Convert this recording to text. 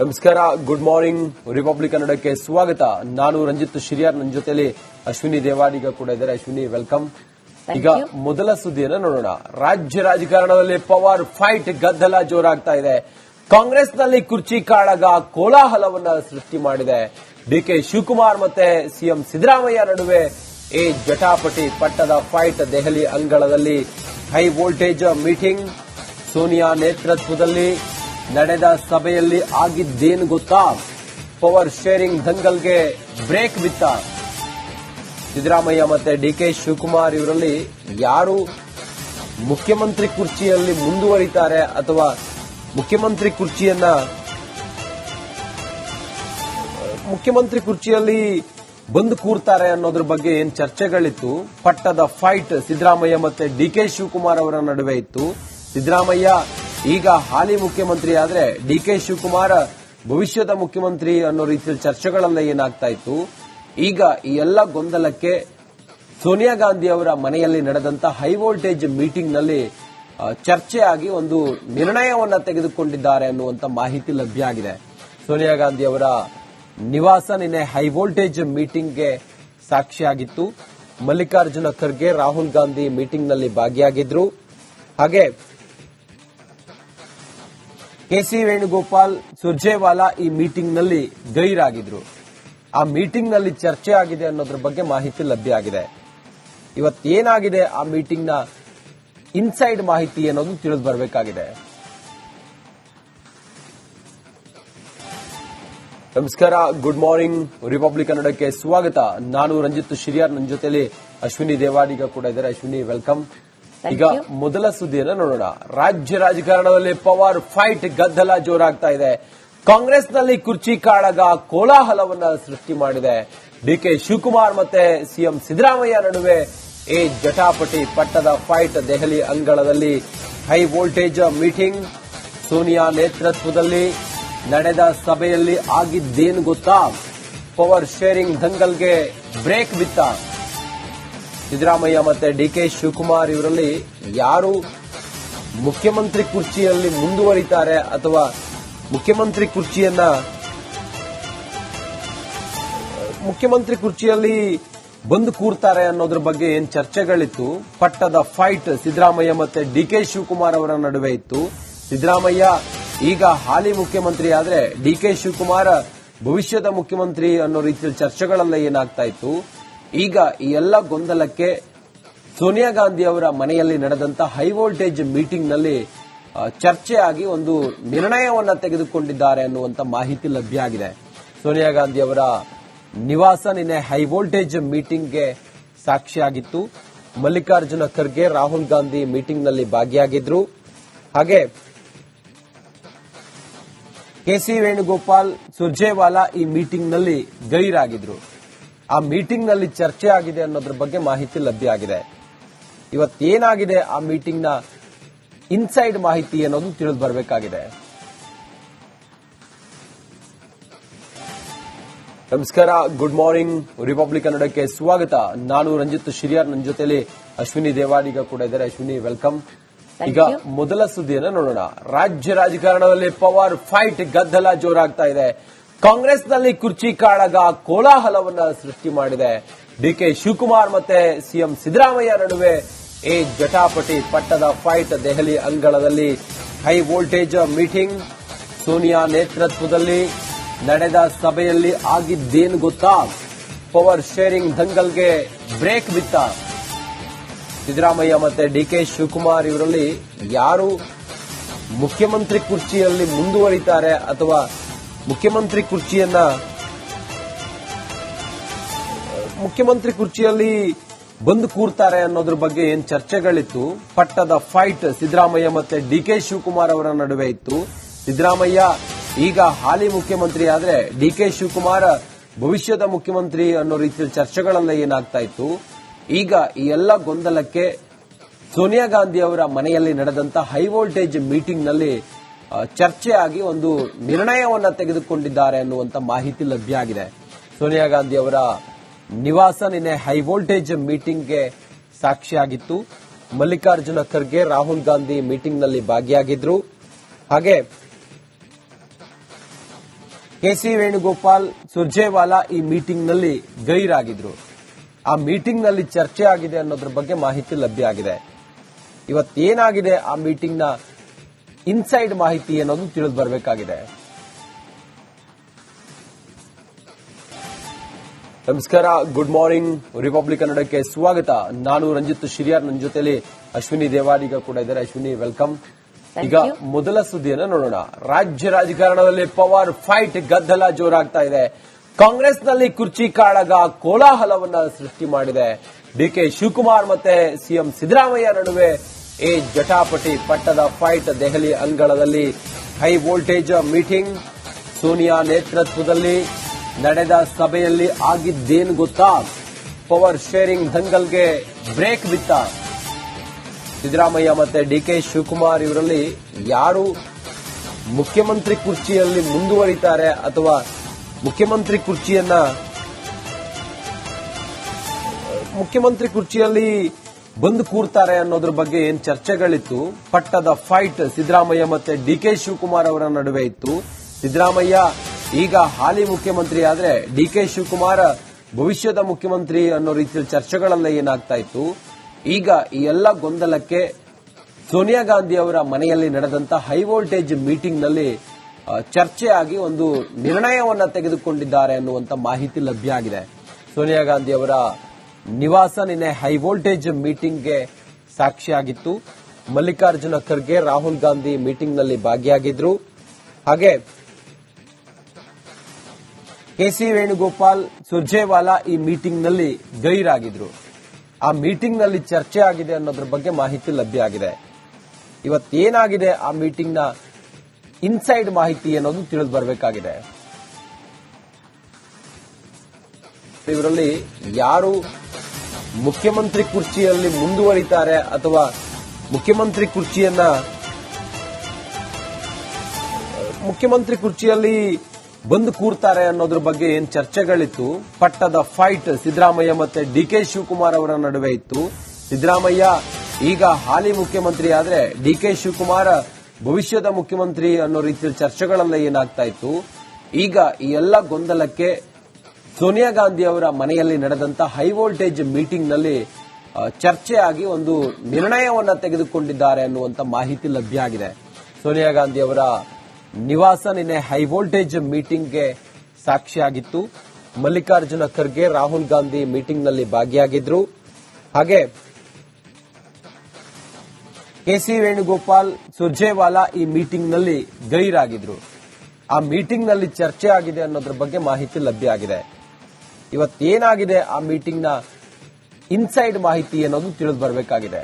ನಮಸ್ಕಾರ good morning republic ಕನ್ನಡಕ್ಕೆ ಸ್ವಾಗತ. ನಾನು ರಂಜಿತ್ ಶಿರಿಯಾರ್ ನನ್ನ ಜೊತೆಯಲ್ಲಿ ಅಶ್ವಿನಿ ದೇವಾಡಿಗ ಕೂಡ ಇದ್ದಾರೆ. ಅಶ್ವಿನಿ ವೆಲ್ಕಮ್ ಈಗ ಮೊದಲ ಸುದ್ದಿಯನ್ನ ನೋಡೋಣ. ರಾಜ್ಯ ರಾಜಕಾರಣದಲ್ಲಿ ಪವರ್ ಫೈಟ್ ಗದ್ದಲ ಜೋರಾಗ್ತಾ ಇದೆ. ಕಾಂಗ್ರೆಸ್ನಲ್ಲಿ ಕುರ್ಚಿ ಕಾಳಗ ಕೋಲಾಹಲವನ್ನ ಸೃಷ್ಟಿ ಮಾಡಿದೆ. ಡಿಕೆ ಶಿವಕುಮಾರ್ ಮತ್ತೆ ಸಿಎಂ ಸಿದ್ದರಾಮಯ್ಯ ನಡುವೆ ಎ ಜಟಾಪಟಿ ಪಟ್ಟದ ಫೈಟ್ ದೆಹಲಿ ಅಂಗಳದಲ್ಲಿ. ಹೈ ವೋಲ್ಟೇಜ್ ಮೀಟಿಂಗ್ ಸೋನಿಯಾ ನೇತೃತ್ವದಲ್ಲಿ ನಡೆದ ಸಭೆಯಲ್ಲಿ ಆಗಿದ್ದೇನು ಗೊತ್ತಾ? ಪವರ್ ಶೇರಿಂಗ್ ದಂಗಲ್ಗೆ ಬ್ರೇಕ್ ಬಿತ್ತ. ಸಿದ್ದರಾಮಯ್ಯ ಮತ್ತೆ ಡಿಕೆ ಶಿವಕುಮಾರ್ ಇವರಲ್ಲಿ ಯಾರು ಮುಖ್ಯಮಂತ್ರಿ ಕುರ್ಚಿಯಲ್ಲಿ ಮುಂದುವರಿತಾರೆ ಅಥವಾ ಮುಖ್ಯಮಂತ್ರಿ ಕುರ್ಚಿಯನ್ನ, ಮುಖ್ಯಮಂತ್ರಿ ಕುರ್ಚಿಯಲ್ಲಿ ಬಂದು ಕೂರ್ತಾರೆ ಅನ್ನೋದ್ರ ಬಗ್ಗೆ ಏನ್ ಚರ್ಚೆಗಳಿತ್ತು? ಪಟ್ಟದ ಫೈಟ್ ಸಿದ್ದರಾಮಯ್ಯ ಮತ್ತೆ ಡಿಕೆ ಶಿವಕುಮಾರ್ ಅವರ ನಡುವೆ ಇತ್ತು. ಸಿದ್ದರಾಮಯ್ಯ ಈಗ ಹಾಲಿ ಮುಖ್ಯಮಂತ್ರಿ ಆದ್ರೆ ಡಿಕೆ ಶಿವಕುಮಾರ್ ಭವಿಷ್ಯದ ಮುಖ್ಯಮಂತ್ರಿ ಅನ್ನೋ ರೀತಿಯಲ್ಲಿ ಚರ್ಚೆಗಳೆಲ್ಲ ಏನಾಗ್ತಾ ಇತ್ತು? ಈಗ ಈ ಎಲ್ಲ ಗೊಂದಲಕ್ಕೆ ಸೋನಿಯಾ ಗಾಂಧಿ ಅವರ ಮನೆಯಲ್ಲಿ ನಡೆದಂತ ಹೈ ವೋಲ್ಟೇಜ್ ಮೀಟಿಂಗ್ನಲ್ಲಿ ಚರ್ಚೆಯಾಗಿ ಒಂದು ನಿರ್ಣಯವನ್ನ ತೆಗೆದುಕೊಂಡಿದ್ದಾರೆ ಅನ್ನುವಂತ ಮಾಹಿತಿ ಲಭ್ಯ ಆಗಿದೆ. ಸೋನಿಯಾ ಗಾಂಧಿ ಅವರ ನಿವಾಸ ನಿನ್ನೆ ಹೈ ವೋಲ್ಟೇಜ್ ಮೀಟಿಂಗ್ಗೆ ಸಾಕ್ಷಿಯಾಗಿತ್ತು. ಮಲ್ಲಿಕಾರ್ಜುನ ಖರ್ಗೆ ರಾಹುಲ್ ಗಾಂಧಿ ಮೀಟಿಂಗ್ನಲ್ಲಿ ಭಾಗಿಯಾಗಿದ್ರು. ಹಾಗೆ ಕೆಸಿ ವೇಣುಗೋಪಾಲ್ ಸುರ್ಜೇವಾಲಾ ಈ ಮೀಟಿಂಗ್ನಲ್ಲಿ ಗೈರಾಗಿದ್ರು. ಆ ಮೀಟಿಂಗ್ನಲ್ಲಿ ಚರ್ಚೆ ಆಗಿದೆ ಅನ್ನೋದ್ರ ಬಗ್ಗೆ ಮಾಹಿತಿ ಲಭ್ಯ ಆಗಿದೆ. ಇವತ್ತೇನಾಗಿದೆ ಆ ಮೀಟಿಂಗ್ನ ಇನ್ಸೈಡ್ ಮಾಹಿತಿ ಅನ್ನೋದು ತಿಳಿದು ಬರಬೇಕಾಗಿದೆ. ನಮಸ್ಕಾರ, ಗುಡ್ ಮಾರ್ನಿಂಗ್. ರಿಪಬ್ಲಿಕ್ ಕನ್ನಡಕ್ಕೆ ಸ್ವಾಗತ. ನಾನು ರಂಜಿತ್ ಶಿರಿಯಾರ್ ನನ್ನ ಜೊತೆಯಲ್ಲಿ ಅಶ್ವಿನಿ ದೇವಾಡಿಗ ಕೂಡ ಇದ್ದಾರೆ. ಅಶ್ವಿನಿ, ವೆಲ್ಕಮ್. ಈಗ ಮೊದಲ ಸುದ್ದಿಯನ್ನ ನೋಡೋಣ. ರಾಜ್ಯ ರಾಜಕಾರಣದಲ್ಲಿ ಪವರ್ ಫೈಟ್ ಗದ್ದಲ ಜೋರಾಗ್ತಾ ಇದೆ. ಕಾಂಗ್ರೆಸ್ನಲ್ಲಿ ಕುರ್ಚಿ ಕಾಳಗ ಕೋಲಾಹಲವನ್ನ ಸೃಷ್ಟಿ ಮಾಡಿದೆ. ಡಿಕೆ ಶಿವಕುಮಾರ್ ಮತ್ತೆ ಸಿಎಂ ಸಿದ್ದರಾಮಯ್ಯ ನಡುವೆ ಈ ಜಟಾಪಟಿ ಪಟ್ಟದ ಫೈಟ್ ದೆಹಲಿ ಅಂಗಳದಲ್ಲಿ. ಹೈ ವೋಲ್ಟೇಜ್ ಮೀಟಿಂಗ್ ಸೋನಿಯಾ ನೇತೃತ್ವದಲ್ಲಿ ನಡೆದ ಸಭೆಯಲ್ಲಿ ಆಗಿದ್ದೇನು ಗೊತ್ತಾ? ಪವರ್ ಶೇರಿಂಗ್ ದಂಗಲ್ಗೆ ಬ್ರೇಕ್ ಬಿತ್ತ? ಸಿದ್ದರಾಮಯ್ಯ ಮತ್ತೆ ಡಿಕೆ ಶಿವಕುಮಾರ್ ಇವರಲ್ಲಿ ಯಾರು ಮುಖ್ಯಮಂತ್ರಿ ಕುರ್ಚಿಯಲ್ಲಿ ಮುಂದುವರಿತಾರೆ ಅಥವಾ ಮುಖ್ಯಮಂತ್ರಿ ಕುರ್ಚಿಯನ್ನ, ಮುಖ್ಯಮಂತ್ರಿ ಕುರ್ಚಿಯಲ್ಲಿ ಬಂದು ಕೂರ್ತಾರೆ ಅನ್ನೋದ್ರ ಬಗ್ಗೆ ಏನ್ ಚರ್ಚೆಗಳಿತ್ತು? ಪಟ್ಟದ ಫೈಟ್ ಸಿದ್ದರಾಮಯ್ಯ ಮತ್ತೆ ಡಿಕೆ ಶಿವಕುಮಾರ್ ಅವರ ನಡುವೆ ಇತ್ತು. ಸಿದ್ದರಾಮಯ್ಯ ಈಗ ಹಾಲಿ ಮುಖ್ಯಮಂತ್ರಿ ಆದ್ರೆ ಡಿಕೆ ಶಿವಕುಮಾರ್ ಭವಿಷ್ಯದ ಮುಖ್ಯಮಂತ್ರಿ ಅನ್ನೋ ರೀತಿಯಲ್ಲಿ ಚರ್ಚೆಗಳೆಲ್ಲ ಏನಾಗ್ತಾ ಇತ್ತು? ಈಗ ಈ ಎಲ್ಲ ಗೊಂದಲಕ್ಕೆ ಸೋನಿಯಾ ಗಾಂಧಿ ಅವರ ಮನೆಯಲ್ಲಿ ನಡೆದಂತ ಹೈ ವೋಲ್ಟೇಜ್ ಮೀಟಿಂಗ್ನಲ್ಲಿ ಚರ್ಚೆಯಾಗಿ ಒಂದು ನಿರ್ಣಯವನ್ನು ತೆಗೆದುಕೊಂಡಿದ್ದಾರೆ ಅನ್ನುವಂತ ಮಾಹಿತಿ ಲಭ್ಯ ಆಗಿದೆ. ಸೋನಿಯಾ ಗಾಂಧಿ ಅವರ ನಿವಾಸ ನಿನ್ನೆ ಹೈ ವೋಲ್ಟೇಜ್ ಮೀಟಿಂಗ್ಗೆ ಸಾಕ್ಷಿಯಾಗಿತ್ತು. ಮಲ್ಲಿಕಾರ್ಜುನ ಖರ್ಗೆ, ರಾಹುಲ್ ಗಾಂಧಿ ಮೀಟಿಂಗ್ನಲ್ಲಿ ಭಾಗಿಯಾಗಿದ್ರು. ಹಾಗೆ ಕೆಸಿ ವೇಣುಗೋಪಾಲ್, ಸುರ್ಜೇವಾಲಾ ಈ ಮೀಟಿಂಗ್ನಲ್ಲಿ ಗೈರಾಗಿದ್ರು. ಆ ಮೀಟಿಂಗ್ನಲ್ಲಿ ಚರ್ಚೆ ಆಗಿದೆ ಅನ್ನೋದ್ರ ಬಗ್ಗೆ ಮಾಹಿತಿ ಲಭ್ಯ ಆಗಿದೆ. ಇವತ್ತೇನಾಗಿದೆ ಆ ಮೀಟಿಂಗ್ನ ಇನ್ಸೈಡ್ ಮಾಹಿತಿ ಅನ್ನೋದು ತಿಳಿದು ಬರಬೇಕಾಗಿದೆ. ನಮಸ್ಕಾರ ಗುಡ್ ಮಾರ್ನಿಂಗ್ ರಿಪಬ್ಲಿಕ್ ಕನ್ನಡಕ್ಕೆ ಸ್ವಾಗತ. ನಾನು ರಂಜಿತ್ ಶಿರಿಯಾರ್ ನನ್ನ ಜೊತೆಲಿ ಅಶ್ವಿನಿ ದೇವಾಡಿಗ ಕೂಡ ಇದ್ದಾರೆ. ಅಶ್ವಿನಿ ವೆಲ್ಕಮ್. ಈಗ ಮೊದಲ ಸುದ್ದಿಯನ್ನ ನೋಡೋಣ. ರಾಜ್ಯ ರಾಜಕಾರಣದಲ್ಲಿ ಪವರ್ ಫೈಟ್ ಗದ್ದಲ ಜೋರಾಗ್ತಾ ಇದೆ. ಕಾಂಗ್ರೆಸ್ನಲ್ಲಿ ಕುರ್ಚಿ ಕಾಳಗ ಕೋಲಾಹಲವನ್ನ ಸೃಷ್ಟಿ ಮಾಡಿದೆ. ಡಿಕೆ ಶಿವಕುಮಾರ್ ಮತ್ತೆ ಸಿಎಂ ಸಿದ್ದರಾಮಯ್ಯ ನಡುವೆ ಈ ಜಟಾಪಟಿ ಪಟ್ಟದ ಫೈಟ್ ದೆಹಲಿ ಅಂಗಳದಲ್ಲಿ. ಹೈ ವೋಲ್ಟೇಜ್ ಮೀಟಿಂಗ್ ಸೋನಿಯಾ ನೇತೃತ್ವದಲ್ಲಿ ನಡೆದ ಸಭೆಯಲ್ಲಿ ಆಗಿದ್ದೇನು ಗೊತ್ತಾ? ಪವರ್ ಶೇರಿಂಗ್ ದಂಗಲ್ಗೆ ಬ್ರೇಕ್ ಬಿತ್ತ. ಸಿದ್ದರಾಮಯ್ಯ ಮತ್ತೆ ಡಿಕೆ ಶಿವಕುಮಾರ್ ಇವರಲ್ಲಿ ಯಾರು ಮುಖ್ಯಮಂತ್ರಿ ಕುರ್ಚಿಯಲ್ಲಿ ಮುಂದುವರಿತಾರೆ ಅಥವಾ ಮುಖ್ಯಮಂತ್ರಿ ಕುರ್ಚಿಯನ್ನ ಮುಖ್ಯಮಂತ್ರಿ ಕುರ್ಚಿಯಲ್ಲಿ ಬಂದು ಕೂರ್ತಾರೆ ಅನ್ನೋದ್ರ ಬಗ್ಗೆ ಏನ್ ಚರ್ಚೆಗಳಿತ್ತು? ಪಟ್ಟದ ಫೈಟ್ ಸಿದ್ದರಾಮಯ್ಯ ಮತ್ತೆ ಡಿ ಕೆ ಶಿವಕುಮಾರ್ ಅವರ ನಡುವೆ ಇತ್ತು. ಸಿದ್ದರಾಮಯ್ಯ ಈಗ ಹಾಲಿ ಮುಖ್ಯಮಂತ್ರಿ ಆದ್ರೆ ಡಿಕೆ ಶಿವಕುಮಾರ್ ಭವಿಷ್ಯದ ಮುಖ್ಯಮಂತ್ರಿ ಅನ್ನೋ ರೀತಿಯ ಚರ್ಚೆಗಳೆಲ್ಲ ಏನಾಗ್ತಾ ಇತ್ತು. ಈಗ ಈ ಎಲ್ಲ ಗೊಂದಲಕ್ಕೆ ಸೋನಿಯಾ ಗಾಂಧಿ ಅವರ ಮನೆಯಲ್ಲಿ ನಡೆದಂತ ಹೈ ವೋಲ್ಟೇಜ್ ಮೀಟಿಂಗ್ನಲ್ಲಿ ಆ, ಚರ್ಚೆಯಾಗಿ ಒಂದು ನಿರ್ಣಯವನ್ನ ತೆಗೆದುಕೊಂಡಿದ್ದಾರೆ ಅನ್ನುವಂತ ಮಾಹಿತಿ ಲಭ್ಯ ಆಗಿದೆ. ಸೋನಿಯಾ ಗಾಂಧಿ ಅವರ ನಿವಾಸ ನಿನ್ನೆ ಹೈ ವೋಲ್ಟೇಜ್ ಮೀಟಿಂಗ್ಗೆ ಸಾಕ್ಷಿಯಾಗಿತ್ತು. ಮಲ್ಲಿಕಾರ್ಜುನ ಖರ್ಗೆ, ರಾಹುಲ್ ಗಾಂಧಿ ಮೀಟಿಂಗ್ನಲ್ಲಿ ಭಾಗಿಯಾಗಿದ್ರು. ಹಾಗೆ ಕೆಸಿ ವೇಣುಗೋಪಾಲ್, ಸುರ್ಜೇವಾಲಾ ಈ ಮೀಟಿಂಗ್ನಲ್ಲಿ ಗೈರಾಗಿದ್ರು. ಆ ಮೀಟಿಂಗ್ನಲ್ಲಿ ಚರ್ಚೆ ಆಗಿದೆ ಅನ್ನೋದ್ರ ಬಗ್ಗೆ ಮಾಹಿತಿ ಲಭ್ಯ ಆಗಿದೆ. ಇವತ್ತೇನಾಗಿದೆ ಆ ಮೀಟಿಂಗ್ನ ಇನ್ಸೈಡ್ ಮಾಹಿತಿ ಅನ್ನೋದು ತಿಳಿದು ಬರಬೇಕಾಗಿದೆ. ನಮಸ್ಕಾರ ಗುಡ್ ಮಾರ್ನಿಂಗ್. ರಿಪಬ್ಲಿಕ್ ಕನ್ನಡಕ್ಕೆ ಸ್ವಾಗತ. ನಾನು ರಂಜಿತ್ ಶಿರಿಯಾರ್ ನನ್ನ ಜೊತೆಲಿ ಅಶ್ವಿನಿ ದೇವಾಡಿಗ ಕೂಡ ಇದ್ದಾರೆ. ಅಶ್ವಿನಿ ವೆಲ್ಕಮ್. ಈಗ ಮೊದಲ ಸುದ್ದಿಯನ್ನ ನೋಡೋಣ. ರಾಜ್ಯ ರಾಜಕಾರಣದಲ್ಲಿ ಪವರ್ ಫೈಟ್ ಗದ್ದಲ ಜೋರಾಗ್ತಾ ಇದೆ. ಕಾಂಗ್ರೆಸ್ನಲ್ಲಿ ಕುರ್ಚಿ ಕಾಳಗ ಕೋಲಾಹಲವನ್ನ ಸೃಷ್ಟಿ ಮಾಡಿದೆ. ಡಿಕೆ ಶಿವಕುಮಾರ್ ಮತ್ತೆ ಸಿಎಂ ಸಿದ್ದರಾಮಯ್ಯ ನಡುವೆ ಈ ಜಟಾಪಟಿ ಪಟ್ಟದ ಫೈಟ್ ದೆಹಲಿ ಅಂಗಳದಲ್ಲಿ ಹೈ ವೋಲ್ಟೇಜ್ ಮೀಟಿಂಗ್ ಸೋನಿಯಾ ನೇತೃತ್ವದಲ್ಲಿ ನಡೆದ ಸಭೆಯಲ್ಲಿ ಆಗಿದ್ದೇನು ಗೊತ್ತಾ? ಪವರ್ ಶೇರಿಂಗ್ ದಂಗಲ್ಗೆ ಬ್ರೇಕ್ ಬಿತ್ತ. ಸಿದ್ದರಾಮಯ್ಯ ಮತ್ತೆ ಡಿಕೆ ಶಿವಕುಮಾರ್ ಇವರಲ್ಲಿ ಯಾರು ಮುಖ್ಯಮಂತ್ರಿ ಕುರ್ಚಿಯಲ್ಲಿ ಮುಂದುವರಿತಾರೆ ಅಥವಾ ಮುಖ್ಯಮಂತ್ರಿ ಕುರ್ಚಿಯನ್ನ ಮುಖ್ಯಮಂತ್ರಿ ಕುರ್ಚಿಯಲ್ಲಿ ಬಂದು ಕೂರ್ತಾರೆ ಅನ್ನೋದ್ರ ಬಗ್ಗೆ ಏನ್ ಚರ್ಚೆಗಳಿತ್ತು? ಪಟ್ಟದ ಫೈಟ್ ಸಿದ್ದರಾಮಯ್ಯ ಮತ್ತೆ ಡಿ ಕೆ ಶಿವಕುಮಾರ್ ಅವರ ನಡುವೆ ಇತ್ತು. ಸಿದ್ದರಾಮಯ್ಯ ಈಗ ಹಾಲಿ ಮುಖ್ಯಮಂತ್ರಿ ಆದ್ರೆ ಡಿಕೆ ಶಿವಕುಮಾರ್ ಭವಿಷ್ಯದ ಮುಖ್ಯಮಂತ್ರಿ ಅನ್ನೋ ರೀತಿಯಲ್ಲಿ ಚರ್ಚೆಗಳೆಲ್ಲ ಏನಾಗ್ತಾ ಇತ್ತು. ಈಗ ಈ ಎಲ್ಲ ಗೊಂದಲಕ್ಕೆ ಸೋನಿಯಾ ಗಾಂಧಿ ಅವರ ಮನೆಯಲ್ಲಿ ನಡೆದಂತ ಹೈ ವೋಲ್ಟೇಜ್ ಮೀಟಿಂಗ್ನಲ್ಲಿ ಚರ್ಚೆಯಾಗಿ ಒಂದು ನಿರ್ಣಯವನ್ನ ತೆಗೆದುಕೊಂಡಿದ್ದಾರೆ ಅನ್ನುವಂತ ಮಾಹಿತಿ ಲಭ್ಯ ಆಗಿದೆ. ಸೋನಿಯಾ ಗಾಂಧಿ ಅವರ ನಿವಾಸ ನಿನ್ನೆ ಹೈ ವೋಲ್ಟೇಜ್ ಮೀಟಿಂಗ್ಗೆ ಸಾಕ್ಷಿಯಾಗಿತ್ತು. ಮಲ್ಲಿಕಾರ್ಜುನ ಖರ್ಗೆ, ರಾಹುಲ್ ಗಾಂಧಿ ಮೀಟಿಂಗ್ನಲ್ಲಿ ಭಾಗಿಯಾಗಿದ್ರು. ಹಾಗೆ ಕೆಸಿ ವೇಣುಗೋಪಾಲ್ ಸುರ್ಜೇವಾಲಾ ಈ ಮೀಟಿಂಗ್ನಲ್ಲಿ ಗೈರಾಗಿದ್ರು. ಆ ಮೀಟಿಂಗ್ನಲ್ಲಿ ಚರ್ಚೆ ಆಗಿದೆ ಅನ್ನೋದ್ರ ಬಗ್ಗೆ ಮಾಹಿತಿ ಲಭ್ಯ ಆಗಿದೆ. ಇವತ್ತೇನಾಗಿದೆ ಆ ಮೀಟಿಂಗ್ನ ಇನ್ಸೈಡ್ ಮಾಹಿತಿ ಅನ್ನೋದು ತಿಳಿದು ಬರಬೇಕಾಗಿದೆ. ಇವರಲ್ಲಿ ಯಾರು ಮುಖ್ಯಮಂತ್ರಿ ಕುರ್ಚಿಯಲ್ಲಿ ಮುಂದುವರಿತಾರೆ ಅಥವಾ ಮುಖ್ಯಮಂತ್ರಿ ಕುರ್ಚಿಯನ್ನ, ಮುಖ್ಯಮಂತ್ರಿ ಕುರ್ಚಿಯಲ್ಲಿ ಬಂದು ಕೂರ್ತಾರೆ ಅನ್ನೋದ್ರ ಬಗ್ಗೆ ಏನ್ ಚರ್ಚೆಗಳಿತ್ತು? ಪಟ್ಟದ ಫೈಟ್ ಸಿದ್ದರಾಮಯ್ಯ ಮತ್ತೆ ಡಿ ಕೆ ಶಿವಕುಮಾರ್ ಅವರ ನಡುವೆ ಇತ್ತು. ಸಿದ್ದರಾಮಯ್ಯ ಈಗ ಹಾಲಿ ಮುಖ್ಯಮಂತ್ರಿ ಆದ್ರೆ ಡಿಕೆ ಶಿವಕುಮಾರ್ ಭವಿಷ್ಯದ ಮುಖ್ಯಮಂತ್ರಿ ಅನ್ನೋ ರೀತಿಯ ಚರ್ಚೆಗಳೆಲ್ಲ ಏನಾಗ್ತಾ ಇತ್ತು. ಈಗ ಈ ಎಲ್ಲ ಗೊಂದಲಕ್ಕೆ ಸೋನಿಯಾ ಗಾಂಧಿ ಅವರ ಮನೆಯಲ್ಲಿ ನಡೆದಂತ ಹೈ ವೋಲ್ಟೇಜ್ ಮೀಟಿಂಗ್ನಲ್ಲಿ ಚರ್ಚೆಯಾಗಿ ಒಂದು ನಿರ್ಣಯವನ್ನು ತೆಗೆದುಕೊಂಡಿದ್ದಾರೆ ಅನ್ನುವಂತ ಮಾಹಿತಿ ಲಭ್ಯ ಆಗಿದೆ. ಸೋನಿಯಾ ಗಾಂಧಿ ಅವರ ನಿವಾಸ ನಿನ್ನೆ ಹೈ ವೋಲ್ಟೇಜ್ ಮೀಟಿಂಗ್ಗೆ ಸಾಕ್ಷಿಯಾಗಿತ್ತು. ಮಲ್ಲಿಕಾರ್ಜುನ ಖರ್ಗೆ ರಾಹುಲ್ ಗಾಂಧಿ ಮೀಟಿಂಗ್ನಲ್ಲಿ ಭಾಗಿಯಾಗಿದ್ರು. ಹಾಗೆ ಕೆಸಿ ವೇಣುಗೋಪಾಲ್, ಸುರ್ಜೇವಾಲಾ ಈ ಮೀಟಿಂಗ್ನಲ್ಲಿ ಗೈರಾಗಿದ್ರು. ಆ ಮೀಟಿಂಗ್ನಲ್ಲಿ ಚರ್ಚೆ ಆಗಿದೆ ಅನ್ನೋದ್ರ ಬಗ್ಗೆ ಮಾಹಿತಿ ಲಭ್ಯ ಆಗಿದೆ. ಇವತ್ತೇನಾಗಿದೆ ಆ ಮೀಟಿಂಗ್ನ ಇನ್ಸೈಡ್ ಮಾಹಿತಿ ಅನ್ನೋದು ತಿಳಿದು ಬರಬೇಕಾಗಿದೆ.